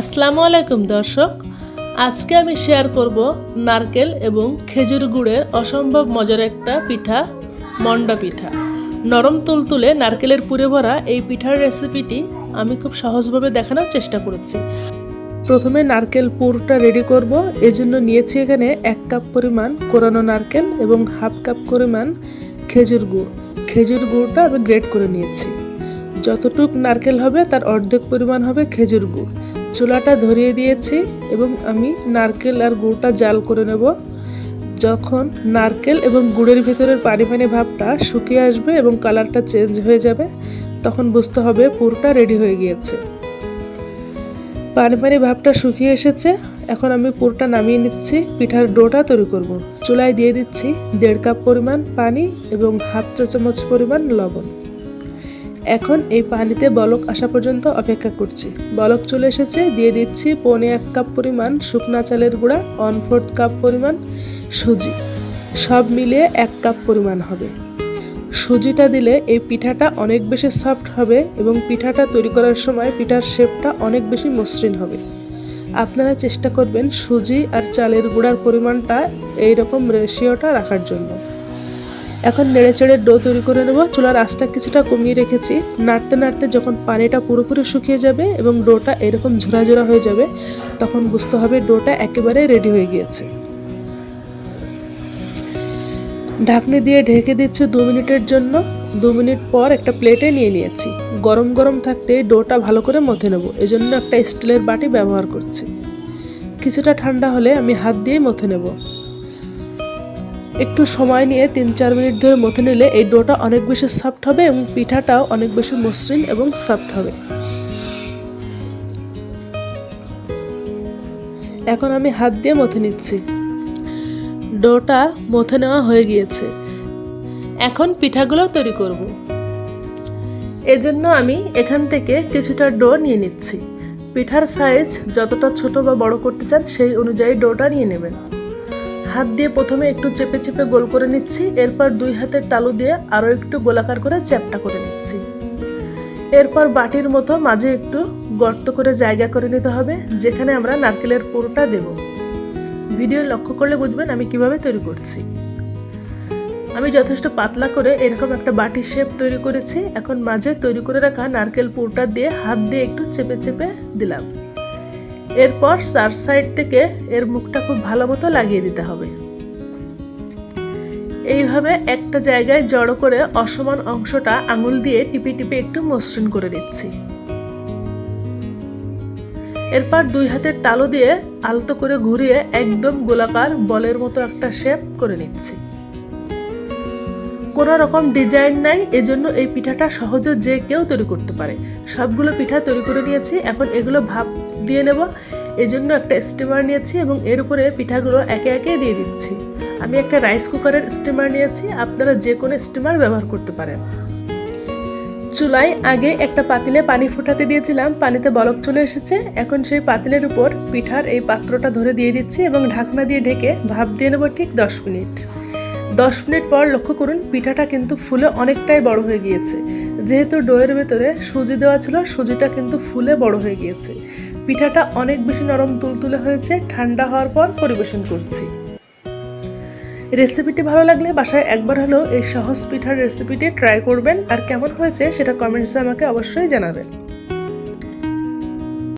আসসালামু আলাইকুম, দর্শক। আজকে আমি শেয়ার করব নারকেল এবং খেজুর গুড়ের অসম্ভব মজার একটা পিঠা, মন্ডা পিঠা। নরম তুলতুলে নারকেলের পুরে ভরা এই পিঠার রেসিপিটি আমি খুব সহজভাবে দেখানোর চেষ্টা করেছি। প্রথমে নারকেল পুরটা রেডি করব। এজন্য নিয়েছি এখানে এক কাপ পরিমাণ কোরানো নারকেল এবং হাফ কাপ পরিমাণ খেজুর গুড়। খেজুর গুড়টা আমি গ্রেট করে নিয়েছি। যতটুক নারকেল হবে তার অর্ধেক পরিমাণ হবে খেজুর গুড়। চুলাটা ধরিয়ে দিয়েছি এবং আমি নারকেল আর গুড়টা জাল করে নেব। যখন নারকেল এবং গুড়ের ভিতরের পানি পানি ভাবটা শুকিয়ে আসবে এবং কালারটা চেঞ্জ হয়ে যাবে, তখন বুঝতে হবে পুরটা রেডি হয়ে গিয়েছে। পানি পানি ভাবটা শুকিয়ে এসেছে, এখন আমি পুরটা নামিয়ে নিচ্ছি, পিঠার ডোটা তৈরি করব। চুলায় দিয়ে দিচ্ছি দেড় কাপ পরিমাণ পানি এবং হাফ চা চামচ পরিমাণ লবণ। এখন এই পানিতে বলক আসা পর্যন্ত অপেক্ষা করছি। বলক চলে এসেছে, দিয়ে দিচ্ছি পৌনে এক কাপ পরিমাণ শুকনা চালের গুঁড়া ওয়ান ফোর্থ কাপ পরিমাণ সুজি। সব মিলিয়ে এক কাপ পরিমাণ হবে। সুজিটা দিলে এই পিঠাটা অনেক বেশি সফট হবে এবং পিঠাটা তৈরি করার সময় পিঠার শেপটা অনেক বেশি মসৃণ হবে। আপনারা চেষ্টা করবেন সুজি আর চালের গুঁড়ার পরিমাণটা এইরকম রেশিওটা রাখার জন্য। এখন নেড়ে চেড়ে ডো তৈরি করে নেব। চুলার আঁচটা কিছুটা কমিয়ে রেখেছি। নাড়তে নাড়তে যখন পানিটা পুরোপুরি শুকিয়ে যাবে এবং ডোটা এরকম ঝোড়া হয়ে যাবে, তখন বুঝতে হবে ডোটা একেবারে রেডি হয়ে গিয়েছে। ঢাকনি দিয়ে ঢেকে দিচ্ছি দু মিনিটের জন্য। দু মিনিট পর একটা প্লেটে নিয়ে নিয়েছি। গরম গরম থাকতে ডোটা ভালো করে মথে নেব। এজন্য একটা স্টিলের বাটি ব্যবহার করছি। কিছুটা ঠান্ডা হলে আমি হাত দিয়ে মথে নেব। একটু সময় নিয়ে তিন চার মিনিট ধরে মথে নিলে এই ডোটা অনেক বেশি সফট হবে এবং পিঠাটাও অনেক বেশি মসৃণ এবং সফট হবে। এখন আমি হাত দিয়ে মথে নিচ্ছি। ডোটা মথে নেওয়া হয়ে গিয়েছে। এখন পিঠাগুলো তৈরি করব। এজন্য আমি এখান থেকে কিছুটা ডো নিয়ে নিচ্ছি। পিঠার সাইজ যতটা ছোট বা বড় করতে চান সেই অনুযায়ী ডোটা নিয়ে নেবেন। হাত দিয়ে প্রথমে একটু চেপে চেপে গোল করে নিচ্ছি, এরপর দুই হাতের তালু দিয়ে আরও একটু গোলাকার করে চ্যাপটা করে নিচ্ছি। এরপর বাটির মতো মাঝে একটু গর্ত করে জায়গা করে নিতে হবে, যেখানে আমরা নারকেলের পুরোটা দেব। ভিডিও লক্ষ্য করলে বুঝবেন আমি কীভাবে তৈরি করছি। আমি যথেষ্ট পাতলা করে এরকম একটা বাটি শেপ তৈরি করেছি, এখন মাঝে তৈরি করে রাখা নারকেল পুরোটা দিয়ে হাত দিয়ে একটু চেপে চেপে দিলাম। এরপর চার সাইড থেকে এর মুখটা খুব ভালো মতো লাগিয়ে দিতে হবে। এইভাবে একটা জায়গায় জড়ো করে অসমান অংশটা আঙুল দিয়ে টিপে টিপে একটু মসৃণ করে দিচ্ছি এরপর দুই হাতের তালু দিয়ে আলতো করে ঘুরিয়ে একদম গোলাকার বলের মতো একটা শেপ করে নিচ্ছি। কোনো রকম ডিজাইন নাই, এজন্য এই পিঠাটা সহজে যে কেউ তৈরি করতে পারে। সবগুলো পিঠা তৈরি করে নিয়েছি, এখন এগুলো ভাপ দিয়ে নেব। এজন্য একটা স্টিমার নিয়েছি এবং এর উপরে পিঠাগুলো একে একে দিয়ে দিচ্ছি। আমি একটা রাইস কুকারের স্টিমার নিয়েছি, আপনারা যে কোনো স্টিমার ব্যবহার করতে পারেন। চুলায় আগে একটা পাতিলে পানি ফোটাতে দিয়েছিলাম, পানিতে বলক চলে এসেছে। এখন সেই পাতিলের উপর পিঠার এই পাত্রটা ধরে দিয়ে দিচ্ছি এবং ঢাকনা দিয়ে ঢেকে ভাপ দিয়ে নেব ঠিক দশ মিনিট। দশ মিনিট পর লক্ষ্য করুন, পিঠাটা কিন্তু ফুলে অনেকটাই বড় হয়ে গিয়েছে। যেহেতু ডোয়ের ভেতরে সুজি দেওয়া ছিল, সুজিটা কিন্তু ফুলে বড় হয়ে গিয়েছে। পিঠাটা অনেক বেশি নরম তুলতুলে হয়েছে, ঠান্ডা হওয়ার পর পরিবেশন করছি। রেসিপিটি ভালো লাগলে বাসায় একবার হলেও এই সহজ পিঠার রেসিপিটি ট্রাই করবেন, আর কেমন হয়েছে সেটা কমেন্টসে আমাকে অবশ্যই জানাবেন।